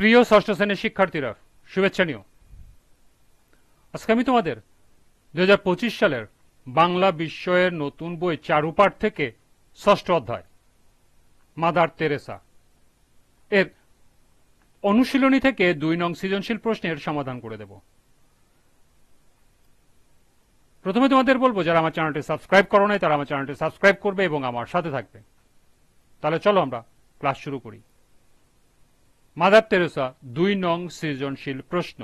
প্রিয় ষষ্ঠ শ্রেণির শিক্ষার্থীরা, শুভেচ্ছা নিও। আজকে আমি তোমাদের দু হাজার পঁচিশ সালের বাংলা বিষয়ের নতুন বই চারুপাঠ থেকে ষষ্ঠ অধ্যায়, মাদার তেরেসা। এর অনুশীলনী থেকে দুই নং সৃজনশীল প্রশ্নের সমাধান করে দেব। প্রথমে তোমাদের বলব, যারা আমার চ্যানেলটি সাবস্ক্রাইব করো নাই, তারা আমার চ্যানেলটি সাবস্ক্রাইব করবে এবং আমার সাথে থাকবে। তাহলে চলো আমরা ক্লাস শুরু করি। মাদার তেরেসা দুই নং সৃজনশীল প্রশ্ন।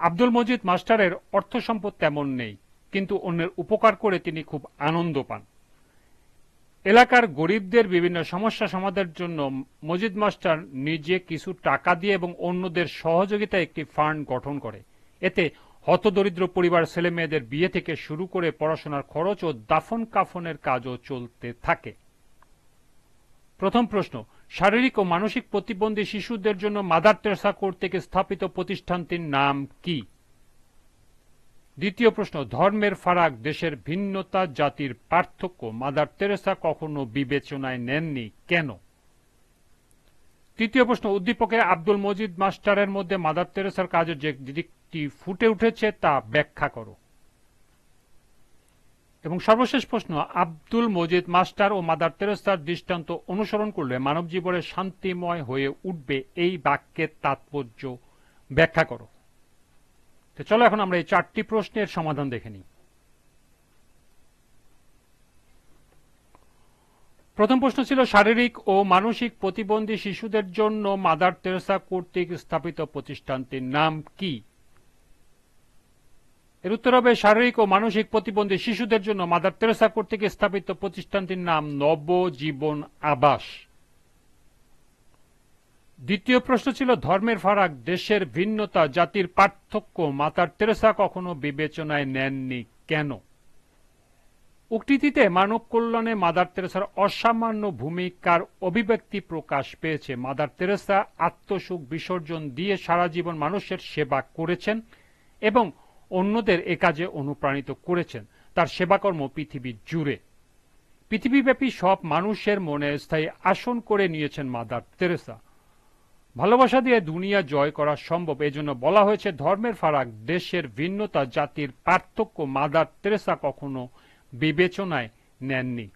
আব্দুল মজিদ মাস্টারের অর্থ সম্পদ তেমন নেই, কিন্তু অন্যের উপকার করে তিনি খুব আনন্দ পান। এলাকার গরিবদের বিভিন্ন সমস্যা সমাধানের জন্য মজিদ মাস্টার নিজে কিছু টাকা দিয়ে এবং অন্যদের সহযোগিতায় একটি ফান্ড গঠন করে। এতে হতদরিদ্র পরিবার ছেলে মেয়েদের বিয়ে থেকে শুরু করে পড়াশোনার খরচ ও দাফন কাফনের কাজও চলতে থাকে। প্রথম প্রশ্ন শারীরিক ও মানসিক প্রতিবন্ধী শিশুদের জন্য মাদার টেরেসা কর্তৃক স্থাপিত প্রতিষ্ঠানটির নাম কি? দ্বিতীয় প্রশ্ন, ধর্মের ফারাক দেশের ভিন্নতা জাতির পার্থক্য। মাদার তেরেসা কখনো বিবেচনায় নেননি। কেন? তৃতীয় প্রশ্ন উদ্দীপকে আব্দুল মজিদ মাস্টারের মধ্যে মাদার তেরেসার কাজের যে দিকটি ফুটে উঠেছে তা ব্যাখ্যা করো। এবং সর্বশেষ প্রশ্ন, আব্দুল মজিদ, মাস্টার ও মাদার তেরেসার দৃষ্টান্ত অনুসরণ করলে মানব জীবনে শান্তিময় হয়ে উঠবে এই বাক্যের তাৎপর্য ব্যাখ্যা করো। তো চলো এখন আমরা এই চারটি প্রশ্নের সমাধান দেখে নিই। প্রথম প্রশ্ন ছিল, শারীরিক ও মানসিক প্রতিবন্ধী শিশুদের জন্য মাদার তেরেসা কর্তৃক স্থাপিত প্রতিষ্ঠানটির নাম কি? এর উত্তর হবে শারীরিক ও মানসিক প্রতিবন্ধী শিশুদের জন্য মাদার তেরেসা কর্তৃক স্থাপিত প্রতিষ্ঠানটির নাম নবজীবন আবাস। দ্বিতীয় প্রশ্ন ছিল, ধর্মের ফারাক দেশের ভিন্নতা, জাতির পার্থক্য মাতার তেরেসা কখনো বিবেচনায় নেননি কেন? উক্তিটিতে মানব কল্যাণে মাদার তেরেসার অসামান্য ভূমিকার অভিব্যক্তি প্রকাশ পেয়েছে। মাদার তেরেসা আত্মসুখ, বিসর্জন দিয়ে সারা জীবন মানুষের সেবা করেছেন এবং অন্যদের এ কাজে অনুপ্রাণিত করেছেন। তার সেবাকর্ম পৃথিবী জুড়ে। পৃথিবীব্যাপী সব মানুষের মনে স্থায়ী আসন করে নিয়েছেন মাদার তেরেসা। ভালোবাসা দিয়ে দুনিয়া জয় করা সম্ভব, এজন্য বলা হয়েছে ধর্মের ফারাক, দেশের ভিন্নতা, জাতির পার্থক্য মাদার তেরেসা কখনো বিবেচনায় নেননি।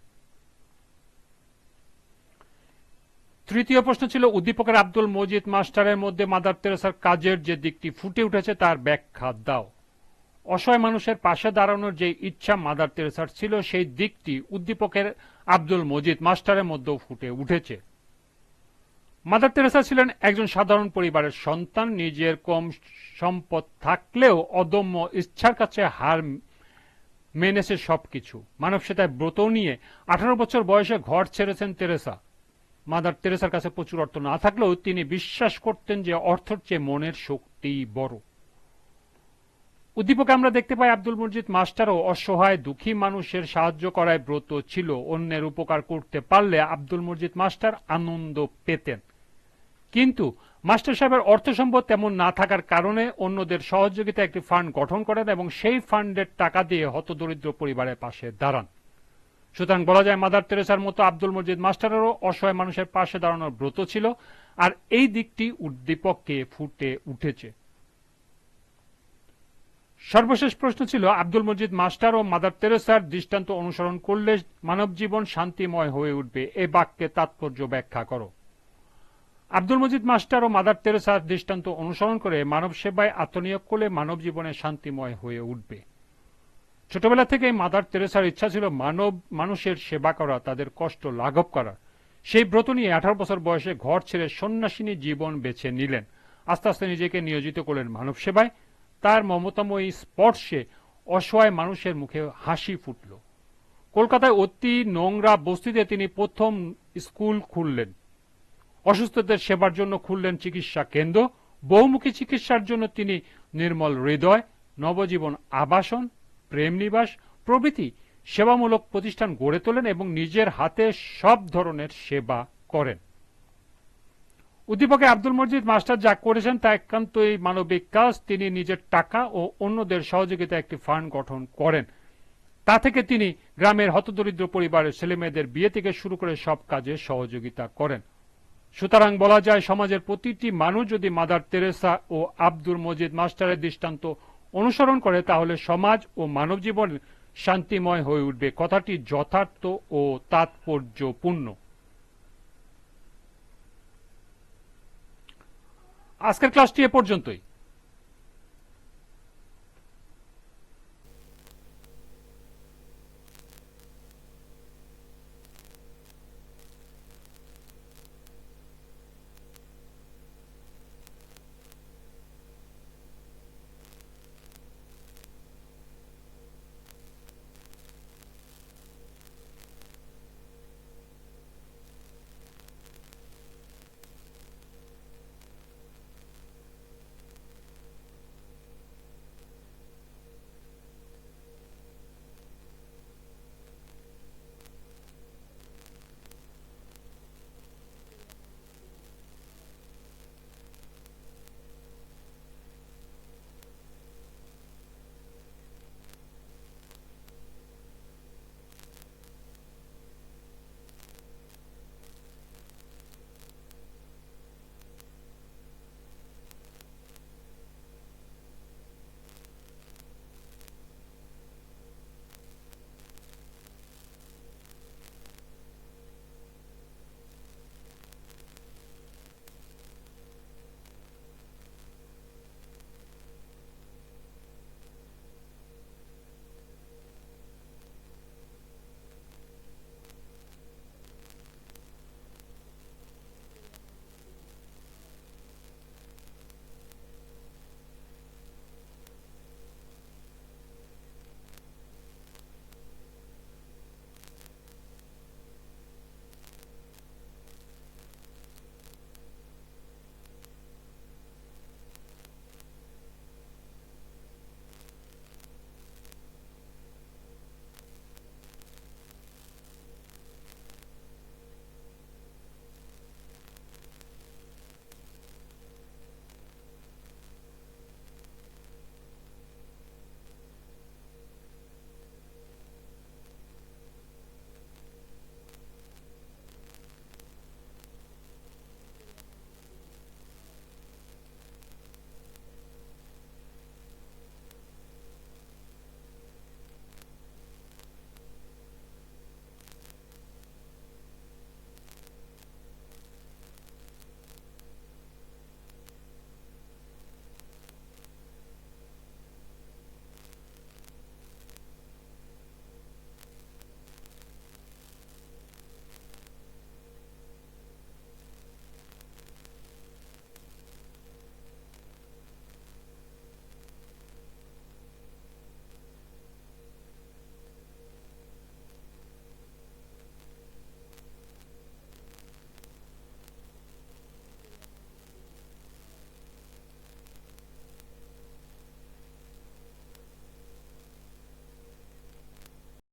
তৃতীয় প্রশ্ন ছিল, উদ্দীপকের আব্দুল মজিদ মাস্টারের মধ্যে মাদার তেরেসার কাজের যে দিকটি ফুটে উঠেছে, তার ব্যাখ্যা দাও। অসহায় মানুষের পাশে দাঁড়ানোর যে ইচ্ছা মাদার তেরেসার ছিল, সেই দিকটি উদ্দীপকের আব্দুল মজিদ মাস্টারের মধ্যেও ফুটে উঠেছে। মাদার তেরেসা ছিলেন একজন সাধারণ পরিবারের সন্তান। নিজের কম সম্পদ থাকলেও অদম্য ইচ্ছার কাছে হার মেনেছে সবকিছু। মানব সেতায় ব্রত নিয়ে আঠারো বছর বয়সে ঘর ছেড়েছেন তেরেসা। মাদার তেরেসার কাছে প্রচুর অর্থ না থাকলেও তিনি বিশ্বাস করতেন যে অর্থের চেয়ে মনের শক্তি বড়। উদ্দীপকে আমরা দেখতে পাই আব্দুল মজিদ মাস্টারও অসহায়, দুঃখী মানুষের সাহায্য করায় ব্রত ছিল, অন্যের উপকার করতে পারলে আব্দুল মজিদ মাস্টার আনন্দ পেতেন। কিন্তু মাস্টার সাহেবের অর্থ সম্পদ তেমন না থাকার কারণে অন্যদের সহযোগিতা একটি ফান্ড গঠন করেন এবং সেই ফান্ডের টাকা দিয়ে হতদরিদ্র পরিবারের পাশে দাঁড়ান। সুতরাং বলা যায়, মাদার তেরেসার মতো আব্দুল মজিদ মাস্টারেরও অসহায় মানুষের পাশে দাঁড়ানোর ব্রত ছিল, আর এই দিকটি উদ্দীপককে ফুটে উঠেছে। সর্বশেষ প্রশ্ন ছিল, আব্দুল মজিদ মাস্টার ও মাদার তেরেসার দৃষ্টান্ত অনুসরণ করলে মানব জীবন শান্তিময় হয়ে উঠবে। এ বাক্যে তাৎপর্য ব্যাখ্যা করো। আব্দুল মজিদ মাস্টার ও মাদার তেরেসার দৃষ্টান্ত অনুসরণ করে মানব সেবায় আত্মনিয়োগ করলে মানব জীবনে শান্তিময় হয়ে উঠবে। ছোটবেলা থেকেই মাদার তেরেসার ইচ্ছা ছিল মানব, মানুষের সেবা করা, তাদের কষ্ট লাঘব করা সেই ব্রত নিয়ে আঠারো বছর বয়সে ঘর ছেড়ে সন্ন্যাসিনী জীবন বেছে নিলেন। আস্তে আস্তে নিজেকে নিয়োজিত করলেন মানব সেবায়। তার মমতাময়ী স্পর্শে অসহায় মানুষের মুখে হাসি ফুটল। কলকাতায় অতি নোংরা বস্তিতে তিনি প্রথম স্কুল খুললেন। অসুস্থদের সেবার জন্য খুললেন চিকিৎসা কেন্দ্র। বহুমুখী চিকিৎসার জন্য তিনি নির্মল হৃদয়, নবজীবন আবাসন, প্রেম নিবাস, প্রভৃতি সেবামূলক প্রতিষ্ঠান গড়ে তোলেন এবং নিজের হাতে সব ধরনের সেবা করেন। উদ্দীপকে আব্দুল মজিদ, মাস্টার যা করেছেন তা একান্তই মানবিক কাজ। তিনি নিজের টাকা ও অন্যদের সহযোগিতা একটি ফান্ড গঠন করেন। তা থেকে তিনি গ্রামের হতদরিদ্র পরিবারের ছেলেমেয়েদের বিয়ে থেকে শুরু করে সব কাজে সহযোগিতা করেন। সুতরাং বলা যায়, সমাজের প্রতিটি মানুষ যদি মাদার তেরেসা ও আব্দুল মজিদ মাস্টারের দৃষ্টান্ত অনুসরণ করে, তাহলে সমাজ ও মানব জীবন শান্তিময় হয়ে উঠবে। কথাটি যথার্থ ও তাৎপর্যপূর্ণ। আজকের ক্লাসটি এ পর্যন্তই।